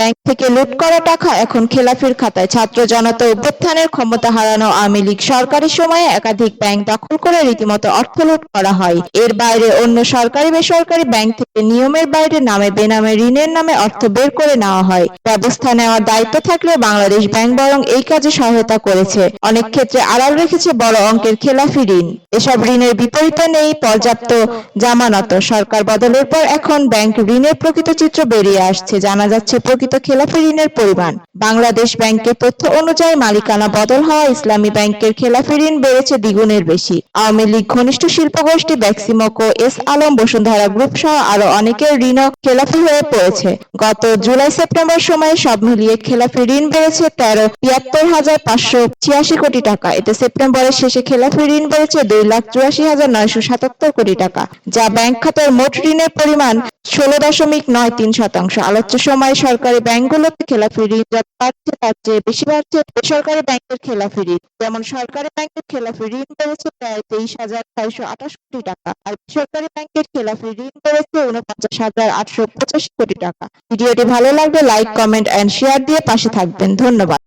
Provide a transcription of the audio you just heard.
Bank থেকে লুট করা টাকা এখন খেলাফির খাতায়। ছাত্র জনতা অভ্যুত্থানের ক্ষমতা হারানো আওয়ামী লীগ সরকারি সময়ে একাধিক ব্যাংক দখল করে রীতিমতো অর্থ লুট করা হয়। এর বাইরে অন্য সরকারি বেসরকারি ব্যাংক থেকে নিয়মের বাইরে নামে বেনামে ঋণের নামে অর্থ বের করে নেওয়া হয়। ব্যবস্থা নেওয়ার দায়িত্ব থাকলে বাংলাদেশ ব্যাংক বরং এই কাজে সহায়তা করেছে। অনেক ক্ষেত্রে আড়াল রেখেছে বড় অঙ্কের খেলাফি ঋণ। এসব ঋণের বিপরীতে নেই পর্যাপ্ত জামানত। সরকার বদলের পর এখন ব্যাংক ঋণের প্রকৃত চিত্র বেরিয়ে আসছে। জানা যাচ্ছে, প্রকৃত খেলাফি ঋণের পরিমাণ। বাংলাদেশ ব্যাংকের তথ্য অনুযায়ী মালিকানা বদল হওয়া ইসলামী ব্যাংকের খেলাফি ঋণ বেড়েছে দ্বিগুণের বেশি। আওয়ামী লীগ ঘনিষ্ঠ শিল্পগোষ্ঠী Beximco S Alam Bashundhara group সহ আরও অনেকের ঋণও খেলাফি হয়ে পড়েছে। গত জুলাই সেপ্টেম্বর সময়ে সব মিলিয়ে খেলাফি ঋণ বেড়েছে তেরো, তিয়াত্তর হাজার পাঁচশো ছিয়াশি কোটি টাকা। এতে সেপ্টেম্বরের শেষে খেলাফি ঋণ বেড়েছে দুই লাখ চুরাশি হাজার নয়শো সাতাত্তর কোটি টাকা, যা ব্যাংক খাতার মোট ঋণের পরিমাণ ষোলো দশমিক নয় তিন শতাংশ। আলোচ্য সময়ে সরকারি ব্যাংকগুলোতে খেলাফি ঋণ যত বাড়ছে, তার চেয়ে বেশি বাড়ছে বেসরকারি ব্যাংকের খেলাফি ঋণ। যেমন সরকারি ব্যাংকের খেলাফি ঋণ বেড়েছে প্রায় তেইশ হাজার ছয়শো আঠাশ কোটি টাকা, আর বেসরকারি ব্যাংকের খেলাফি ঋণ বেড়েছে উনপঞ্চাশ হাজার আটশো পঁচাশি কোটি টাকা। ভিডিওটি ভালো লাগলে লাইক, কমেন্ট অ্যান্ড শেয়ার দিয়ে পাশে থাকবেন। ধন্যবাদ।